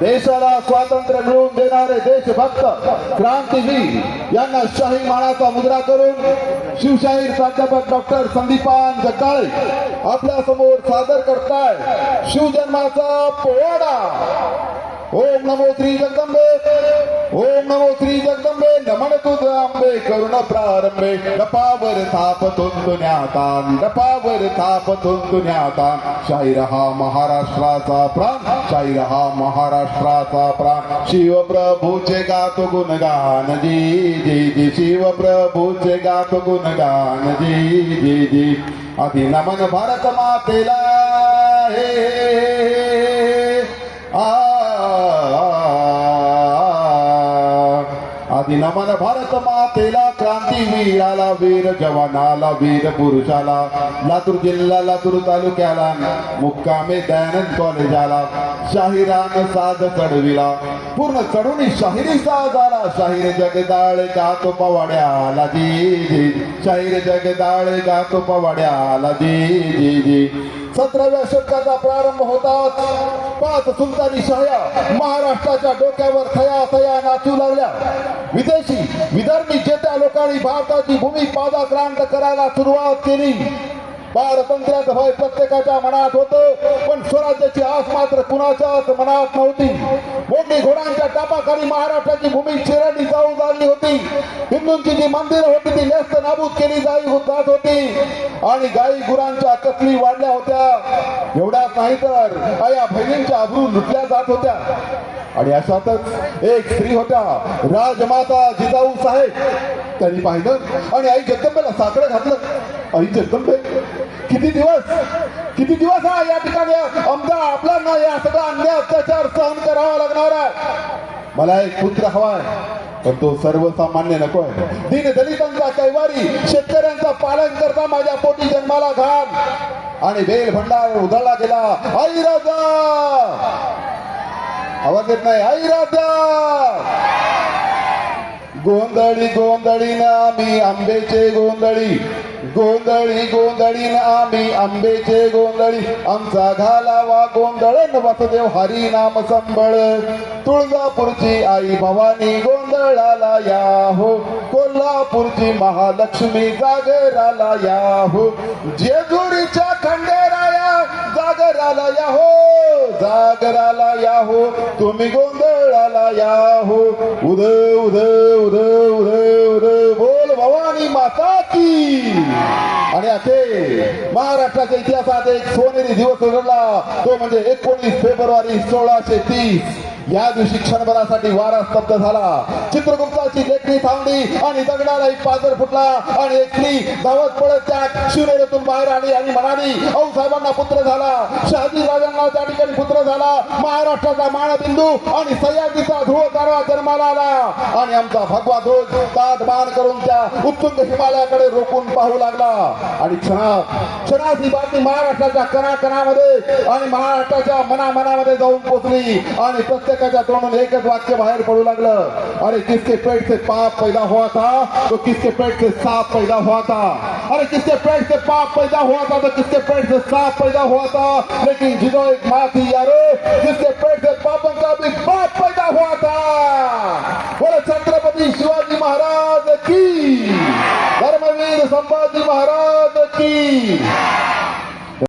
देशाला स्वातंत्र्य मिळवून देणारे देशभक्त क्रांतीवीर यांना शाही मानाचा मुद्रा करून शिवशाहीर प्राध्यापक डॉक्टर संदीपान जगदाळे आपल्यासमोर सादर करताय. शिवजन्माचा पोवाडा. ओम नमो श्री जगदंबे. ओम नमो श्री जगदंबे नमन तुझ आंबे करुण प्रारंभे. नपावर थाप तुंतुन्याता नपावर थाप तुंतुन्याता शाहीर हा महाराष्ट्राचा प्राण शाहीर हा महाराष्ट्राचा प्राण. शिवप्रभूचे गातो गुणगान जी जी जी. शिवप्रभूचे गातो गुणगान जी जी जी. आधी नमन भारत मातेला. हे हे, हे, नमन भारत मातेला क्रांतीवीराला वीर जवानाला वीर पुरुषाला लातूर जिल्हा लातूर तालुक्याला मुक्कामे दयानंद कॉलेजाला शाहिरान साध चढविला पूर्ण चढून शाहिरी साज आला शाहीर जगदाळे गातो पवाड्याला आला जी. शाहीर जगदाळे गातो पवाड्याला जी जी जी सतराव्या शतकाचा प्रारंभ होताच पाच सुलतानी शाह्या महाराष्ट्राच्या डोक्यावर थया थया नाचू लागल्या. विदेशी विदर्भी जेत्या लोकांनी भारताची भूमी पादाक्रांत करायला सुरुवात केली. पारतंत्र्याचं भय प्रत्येकाच्या मनात होतं पण स्वराज्याची आस मात्र कुणाच्याच मनात नव्हती. मोठी घोडांच्या टापाखाली महाराष्ट्राची भूमी चिरणी जाऊ लागली होती हिंदूंची जी मंदिरं होती ती नेस्त नाबूद केली जाई जात होती. आणि गाई गुरांच्या कतली वाढल्या होत्या. एवढ्याच नाही तर आया बहिणींच्या अब्रू लुटल्या जात होत्या. आणि अशातच एक स्त्री होत्या राजमाता जिजाऊ साहेब. त्यांनी पाहिलं आणि आई जगदंबेला साकडं घातलं. आई जगदंबे किती दिवस किती दिवस हा या ठिकाणी आमचा आपला ना या सगळा अन्याय अत्याचार सहन करावा लागणार आहे. मला एक पुत्र हवाय. पण तो सर्वसामान्य नकोय दिन दलितांचा कैवारी शेतकऱ्यांचा पालन करता माझ्या पोटी जन्माला घाल आणि बेल भंडार उधळला गेला. आई राजा! आवाज येत नाही. आई राजा! गोंधळी गोंधळी ना मी आंबेचे गोंधळी. गोंधळी गोंधळी आम्ही आंबेचे गोंधळी. आमचा घालावा गोंधळ न वसदेव हरी नाम संबळ. तुळजापूरची आई भवानी गोंधळाला या हो कोल्हापूरची महालक्ष्मी जागराला या हो जेजुरीच्या खंडेराया जागराला या हो जागराला या हो तुम्ही गोंधळाला या हो उद उद उद उद उद भवानी माता की आणि असे महाराष्ट्राच्या इतिहासात एक सोनेरी दिवस उघडला तो म्हणजे एकोणीस फेब्रुवारी सोळाशे तीस. या दिवशी क्षणभरासाठी वारा स्तब्ध झाला. चित्रगुप्ताची लेखणी थांबली आणि दगडाला एक पाजर फुटला आणि एक स्त्री धावत पडत त्या शिवनेरीतून बाहेर आली आणि म्हणाली औ साहेबांना पुत्र झाला. शहाजी राजांना त्या ठिकाणी पुत्र झाला. महाराष्ट्राचा माळबिंदू आणि सह्याद्रीचा ध्रुव तारा जन्माला आला. आणि आमचा भगवा ध्वज ताट मान करून त्या उत्तुंग हिमालयाकडे रोखून पाहू लागला. आणि क्षणात क्षणात ही बातमी महाराष्ट्राच्या कणाकणामध्ये आणि महाराष्ट्राच्या मना मनामध्ये जाऊन पोचली. आणि प्रत्येकाच्या तोंडून एकच वाक्य बाहेर पडू लागलं. अरे किसके पेट से पाप पैदा हुआ था तो किसके पेट से साप पैदा हुआ था अरे किसके पेट से पाप पैदा हुआ था तो किसके पेट से साप पैदा हुआ था लेकिन जिनो एक माँ थी यारो जिसके पेट से पापों का भी पाप पैदा हुआ था बोले छत्रपति शिवाजी महाराज की? धर्मवीर संभाजी महाराज की?